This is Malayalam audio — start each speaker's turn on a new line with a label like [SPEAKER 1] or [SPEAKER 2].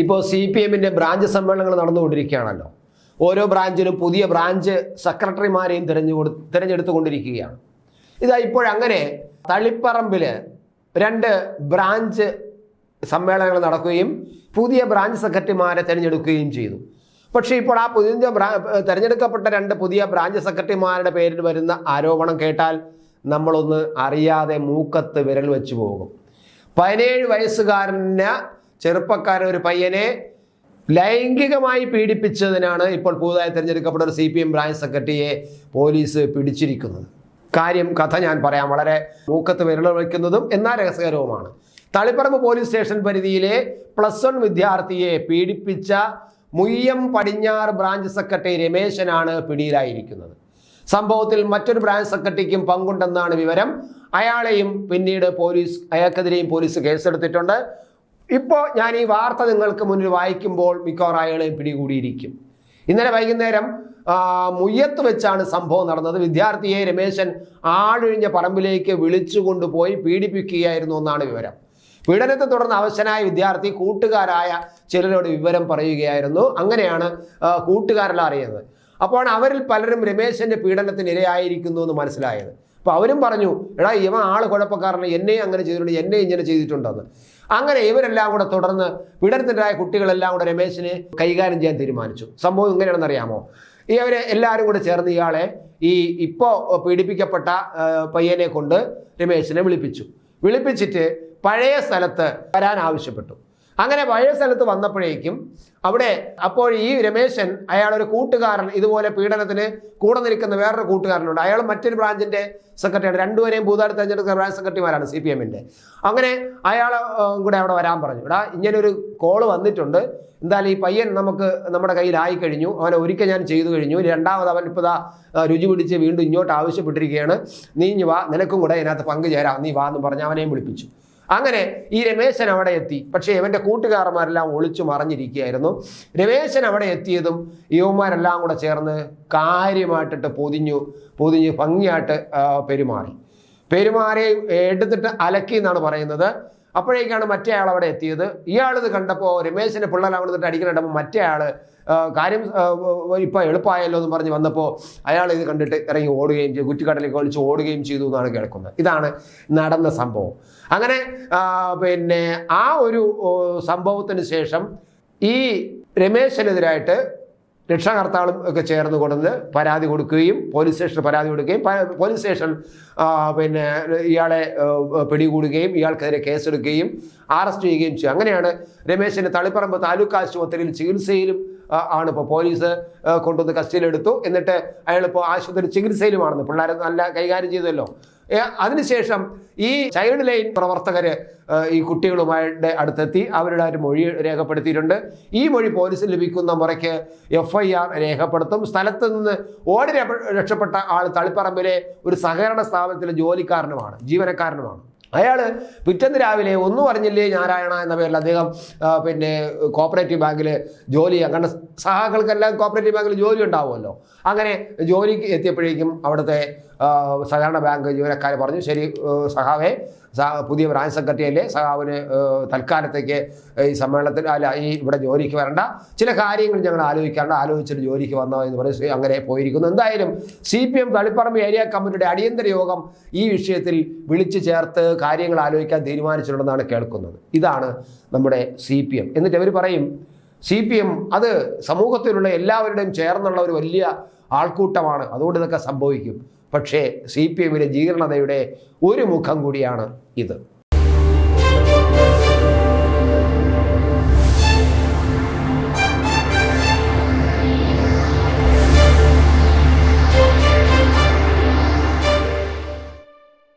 [SPEAKER 1] ഇപ്പോൾ സി പി എമ്മിന്റെ ബ്രാഞ്ച് സമ്മേളനങ്ങൾ നടന്നുകൊണ്ടിരിക്കുകയാണല്ലോ. ഓരോ ബ്രാഞ്ചിലും പുതിയ ബ്രാഞ്ച് സെക്രട്ടറിമാരെയും തിരഞ്ഞു കൊടു തിരഞ്ഞെടുത്തുകൊണ്ടിരിക്കുകയാണ്. ഇതാ ഇപ്പോഴങ്ങനെ തളിപ്പറമ്പിൽ രണ്ട് ബ്രാഞ്ച് സമ്മേളനങ്ങൾ നടക്കുകയും പുതിയ ബ്രാഞ്ച് സെക്രട്ടറിമാരെ തിരഞ്ഞെടുക്കുകയും ചെയ്തു. പക്ഷേ ഇപ്പോൾ ആ പുതിയ ബ്രാ തിരഞ്ഞെടുക്കപ്പെട്ട രണ്ട് പുതിയ ബ്രാഞ്ച് സെക്രട്ടറിമാരുടെ പേരിൽ വരുന്ന ആരോപണം കേട്ടാൽ നമ്മളൊന്ന് അറിയാതെ മൂക്കത്ത് വിരൽ വെച്ച് പോകും. പതിനേഴ് വയസ്സുകാരന് ചെറുപ്പക്കാരൻ ഒരു പയ്യനെ ലൈംഗികമായി പീഡിപ്പിച്ചതിനാണ് ഇപ്പോൾ പുതുതായി തിരഞ്ഞെടുക്കപ്പെട്ട ഒരു സി പി എം ബ്രാഞ്ച് സെക്രട്ടറിയെ പോലീസ് പിടിച്ചിരിക്കുന്നത്. കാര്യം കഥ ഞാൻ പറയാം. വളരെ മൂക്കത്ത് വിരൽ വയ്ക്കുന്നതും എന്നാൽ രഹസ്യകരവുമാണ്. തളിപ്പറമ്പ് പോലീസ് സ്റ്റേഷൻ പരിധിയിലെ പ്ലസ് വൺ വിദ്യാർത്ഥിയെ പീഡിപ്പിച്ച മുയ്യം പടിഞ്ഞാറ് ബ്രാഞ്ച് സെക്രട്ടറി രമേശനാണ് പിടിയിലായിരിക്കുന്നത്. സംഭവത്തിൽ മറ്റൊരു ബ്രാഞ്ച് സെക്രട്ടറിക്കും പങ്കുണ്ടെന്നാണ് വിവരം. അയാളെയും പിന്നീട് പോലീസ് അയാൾക്കെതിരെയും പോലീസ് കേസെടുത്തിട്ടുണ്ട്. ഇപ്പോൾ ഞാൻ ഈ വാർത്ത നിങ്ങൾക്ക് മുന്നിൽ വായിക്കുമ്പോൾ മിക്കവാറും പിടികൂടിയിരിക്കും. ഇന്നലെ വൈകുന്നേരം മുയ്യത്ത് വെച്ചാണ് സംഭവം നടന്നത്. വിദ്യാർത്ഥിയെ രമേശൻ ആഴൊഴിഞ്ഞ പറമ്പിലേക്ക് വിളിച്ചു കൊണ്ടുപോയി പീഡിപ്പിക്കുകയായിരുന്നു എന്നാണ് വിവരം. പീഡനത്തെ തുടർന്ന് അവശനായ വിദ്യാർത്ഥി കൂട്ടുകാരായ ചിലരോട് വിവരം പറയുകയായിരുന്നു. അങ്ങനെയാണ് കൂട്ടുകാരെല്ലാം അറിയുന്നത്. അപ്പോൾ അവരിൽ പലരും രമേശന്റെ പീഡനത്തിന് ഇരയായിരിക്കുന്നു എന്ന് മനസ്സിലായത്. അപ്പോൾ അവരും പറഞ്ഞു എടാ ഇവ ആൾ കുഴപ്പക്കാരനെ എന്നെയും അങ്ങനെ ചെയ്തിട്ടുണ്ട് എന്നെ ഇങ്ങനെ ചെയ്തിട്ടുണ്ടെന്ന്. അങ്ങനെ ഇവരെല്ലാം കൂടെ തുടർന്ന് പീഡനത്തിന്റെതായ കുട്ടികളെല്ലാം കൂടെ രമേശിനെ കൈകാര്യം ചെയ്യാൻ തീരുമാനിച്ചു. സംഭവം എങ്ങനെയാണെന്ന് അറിയാമോ ഈ അവരെ എല്ലാവരും കൂടെ ചേർന്ന് ഇയാളെ ഈ ഇപ്പോൾ പീഡിപ്പിക്കപ്പെട്ട പയ്യനെ കൊണ്ട് രമേശിനെ വിളിപ്പിച്ചു. വിളിപ്പിച്ചിട്ട് പഴയ സ്ഥലത്ത് വരാൻ ആവശ്യപ്പെട്ടു. അങ്ങനെ പഴയ സ്ഥലത്ത് വന്നപ്പോഴേക്കും അവിടെ അപ്പോൾ ഈ രമേശൻ അയാളൊരു കൂട്ടുകാരൻ ഇതുപോലെ പീഡനത്തിന് കൂടെ നിൽക്കുന്ന വേറൊരു കൂട്ടുകാരനുണ്ട്. അയാൾ മറ്റൊരു ബ്രാഞ്ചിന്റെ സെക്രട്ടറിയാണ് രണ്ടുപേരെയും ഭൂതാട് തെരഞ്ഞെടുക്കുന്ന ബ്രാഞ്ച് സെക്രട്ടറിമാരാണ് സി പി എമ്മിന്റെ അങ്ങനെ അയാൾ കൂടെ അവിടെ വരാൻ പറഞ്ഞു. ഇവിടെ ഇങ്ങനൊരു കോൾ വന്നിട്ടുണ്ട്. എന്തായാലും ഈ പയ്യൻ നമുക്ക് നമ്മുടെ കയ്യിലായി കഴിഞ്ഞു. അവനെ ഒരിക്കൽ ഞാൻ ചെയ്തു കഴിഞ്ഞു. രണ്ടാമത് അവൻ ഇപ്പോൾ രുചി പിടിച്ച് വീണ്ടും ഇങ്ങോട്ട് ആവശ്യപ്പെട്ടിരിക്കുകയാണ്. നീ വാ നിനക്കും കൂടെ ഇതിനകത്ത് പങ്കുചേരാം. നീ വാ എന്ന് പറഞ്ഞ് അവനെയും വിളിപ്പിച്ചു. അങ്ങനെ ഈ രമേശൻ അവിടെ എത്തി. പക്ഷേ ഇവന്റെ കൂട്ടുകാരന്മാരെല്ലാം ഒളിച്ചു മറിഞ്ഞിരിക്കുകയായിരുന്നു. രമേശൻ അവിടെ എത്തിയതും യുവന്മാരെല്ലാം കൂടെ ചേർന്ന് കാര്യമായിട്ടിട്ട് പൊതിഞ്ഞു പൊതിഞ്ഞ് ഭംഗിയായിട്ട് പെരുമാറി. പെരുമാറി എടുത്തിട്ട് അലക്കി എന്നാണ് പറയുന്നത്. അപ്പോഴേക്കാണ് മറ്റേ ആൾ അവിടെ എത്തിയത്. ഇയാളിത് കണ്ടപ്പോൾ പിള്ളേരെല്ലാം കൊടുത്തിട്ട് അടിക്കുന്ന കണ്ടപ്പോൾ മറ്റേ ആൾ കാര്യം ഇപ്പം എളുപ്പമായല്ലോ എന്ന് പറഞ്ഞ് വന്നപ്പോൾ അയാൾ ഇത് കണ്ടിട്ട് ഇറങ്ങി ഓടുകയും ചെയ്തു. കുറ്റിക്കടലേക്ക് ഒളിച്ച് ഓടുകയും ചെയ്തു എന്നാണ് കേൾക്കുന്നത്. ഇതാണ് നടന്ന സംഭവം. അങ്ങനെ പിന്നെ ആ ഒരു സംഭവത്തിന് ശേഷം ഈ രമേശനെതിരായിട്ട് രക്ഷാകർത്താളും ഒക്കെ ചേർന്ന് കൊണ്ടുവന്ന് പരാതി കൊടുക്കുകയും പോലീസ് സ്റ്റേഷനിൽ പരാതി കൊടുക്കുകയും പോലീസ് സ്റ്റേഷൻ പിന്നെ ഇയാളെ പിടികൂടുകയും ഇയാൾക്കെതിരെ കേസെടുക്കുകയും അറസ്റ്റ് ചെയ്യുകയും ചെയ്യും അങ്ങനെയാണ് രമേശിനെ തളിപ്പറമ്പ് താലൂക്ക് ആശുപത്രിയിൽ ചികിത്സയിലും ആണ് ഇപ്പോൾ പോലീസ് കൊണ്ടുവന്ന് കസ്റ്റഡിയിലെടുത്തു. എന്നിട്ട് അയാളിപ്പോൾ ആശുപത്രി ചികിത്സയിലുമാണെന്ന് പിള്ളേരെ നല്ല കൈകാര്യം ചെയ്തല്ലോ. അതിനുശേഷം ഈ ചൈൽഡ് ലൈൻ പ്രവർത്തകർ ഈ കുട്ടികളുമായിട്ട് അടുത്തെത്തി. അവരുടെ ഒരു മൊഴി രേഖപ്പെടുത്തിയിട്ടുണ്ട്. ഈ മൊഴി പോലീസിന് ലഭിക്കുന്ന മുറയ്ക്ക് എഫ് ഐ ആർ രേഖപ്പെടുത്തും. സ്ഥലത്ത് നിന്ന് ഓടി രക്ഷപ്പെട്ട ആൾ തളിപ്പറമ്പിലെ ഒരു സഹകരണ സ്ഥാപനത്തിലെ ജോലിക്കാരനുമാണ് ജീവനക്കാരനുമാണ്. അയാൾ പിറ്റന്ന് രാവിലെ ഒന്നും അറിഞ്ഞില്ലേ നാരായണ എന്ന പേരിൽ അദ്ദേഹം പിന്നെ കോപ്പറേറ്റീവ് ബാങ്കിൽ ജോലി ചെയ്യാം കാരണം സഹാക്കൾക്കെല്ലാം കോപ്പറേറ്റീവ് ബാങ്കിൽ ജോലി ഉണ്ടാവുമല്ലോ. അങ്ങനെ ജോലിക്ക് എത്തിയപ്പോഴേക്കും അവിടുത്തെ സഹകരണ ബാങ്ക് ജീവനക്കാർ പറഞ്ഞു ശരി സഹാവേ പുതിയ ബ്രാഞ്ച് സെക്രട്ടറി അല്ലേ സഹാവിന് തൽക്കാലത്തേക്ക് ഈ സമ്മേളനത്തിൽ അല്ല ഈ ഇവിടെ ജോലിക്ക് വരണ്ട. ചില കാര്യങ്ങൾ ഞങ്ങൾ ആലോചിക്കാറുണ്ട്. ആലോചിച്ചിട്ട് ജോലിക്ക് വന്നോ എന്ന് പറഞ്ഞ് അങ്ങനെ പോയിരിക്കുന്നു. എന്തായാലും C P M Thaliparamba area കമ്മിറ്റിയുടെ അടിയന്തര യോഗം ഈ വിഷയത്തിൽ വിളിച്ചു ചേർത്ത് കാര്യങ്ങൾ ആലോചിക്കാൻ തീരുമാനിച്ചിട്ടുണ്ടെന്നാണ് കേൾക്കുന്നത്. ഇതാണ് നമ്മുടെ സി പി എം. എന്നിട്ട് അവർ പറയും സി പി എം അത് സമൂഹത്തിലുള്ള എല്ലാവരുടെയും ചേർന്നുള്ള ഒരു വലിയ ആൾക്കൂട്ടമാണ്. അതുകൊണ്ട് ഇതൊക്കെ സംഭവിക്കും. പക്ഷേ സി പി എമ്മിലെ ജീർണതയുടെ ഒരു മുഖം കൂടിയാണ് ഇത്.